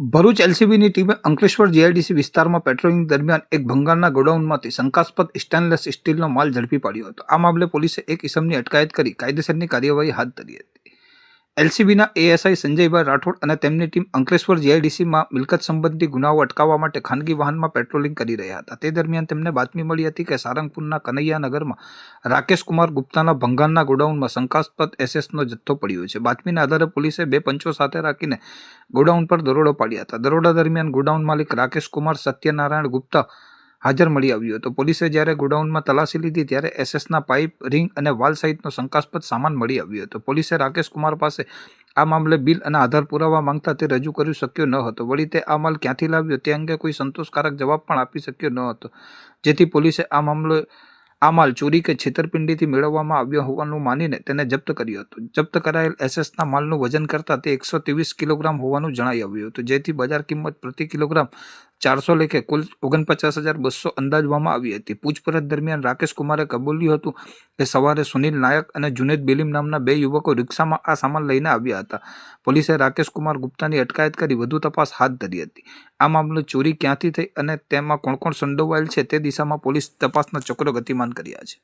ભરૂચ એલસીબીની ટીમે અંકલેશ્વર જીઆઈડીસી વિસ્તારમાં પેટ્રોલિંગ દરમિયાન એક ભંગારના ગોડાઉનમાંથી શંકાસ્પદ સ્ટેનલેસ સ્ટીલનો માલ ઝડપી પાડ્યો હતો. આ મામલે પોલીસે એક ઇસમની અટકાયત કરી કાયદેસરની કાર્યવાહી હાથ ધરી હતી. એલસીબીના એએસઆઈ સંજયભાઈ રાઠોડ અને તેમની ટીમ અંકલેશ્વર જીઆઈડીસીમાં મિલકત સંબંધી ગુનાઓ અટકાવવા માટે ખાનગી વાહનમાં પેટ્રોલિંગ કરી રહ્યા હતા. તે દરમિયાન તેમને બાતમી મળી હતી કે સારંગપુરના કનૈયાનગરમાં રાકેશકુમાર ગુપ્તાના ભંગારના ગોડાઉનમાં શંકાસ્પદ એસએસનો જથ્થો પડ્યો છે. બાતમીના આધારે પોલીસે બે પંચો સાથે રાખીને ગોડાઉન પર દરોડો પાડ્યા હતા. દરોડા દરમિયાન ગોડાઉન માલિક રાકેશકુમાર સત્યનારાયણ ગુપ્તા હાજર મળી આવ્યો હતો. પોલીસે જ્યારે ગોડાઉનમાં તલાશી લીધી ત્યારે એસએસના પાઇપ, રિંગ અને વાલ સહિતનો શંકાસ્પદ સામાન મળી આવ્યો હતો. પોલીસે રાકેશ કુમાર પાસે આ મામલે બિલ અને આધાર પુરાવા માંગતા તે રજૂ કરી શક્યો ન હતો. વળી તે આ માલ ક્યાંથી લાવ્યો તે અંગે કોઈ સંતોષકારક જવાબ પણ આપી શક્યો ન હતો. જેથી પોલીસે આ મામલો, આ માલ ચોરી કે છેતરપિંડીથી મેળવવામાં આવ્યો હોવાનું માનીને તેને જપ્ત કર્યો હતો. જપ્ત કરાયેલ એસએસના માલનું વજન કરતાં તે એકસો ત્રેવીસ કિલોગ્રામ હોવાનું જણાઈ આવ્યું હતું. જેથી બજાર કિંમત પ્રતિ કિલોગ્રામ ચારસો લેખે કુલ ઓગણપચાસ હજાર બસો અંદાજવામાં આવી હતી. પૂછપરછ દરમિયાન રાકેશ કુમારે કબૂલ્યું હતું કે સવારે સુનિલ નાયક અને જુનેદ બેલીમ નામના બે યુવકો રિક્ષામાં આ સામાન લઈને આવ્યા હતા. પોલીસે રાકેશ કુમાર ગુપ્તાની અટકાયત કરી વધુ તપાસ હાથ ધરી હતી. આ મામલો ચોરી ક્યાંથી થઈ અને તેમાં કોણ કોણ સંડોવાયેલ છે તે દિશામાં પોલીસ તપાસના ચક્રો ગતિમાન કર્યા છે.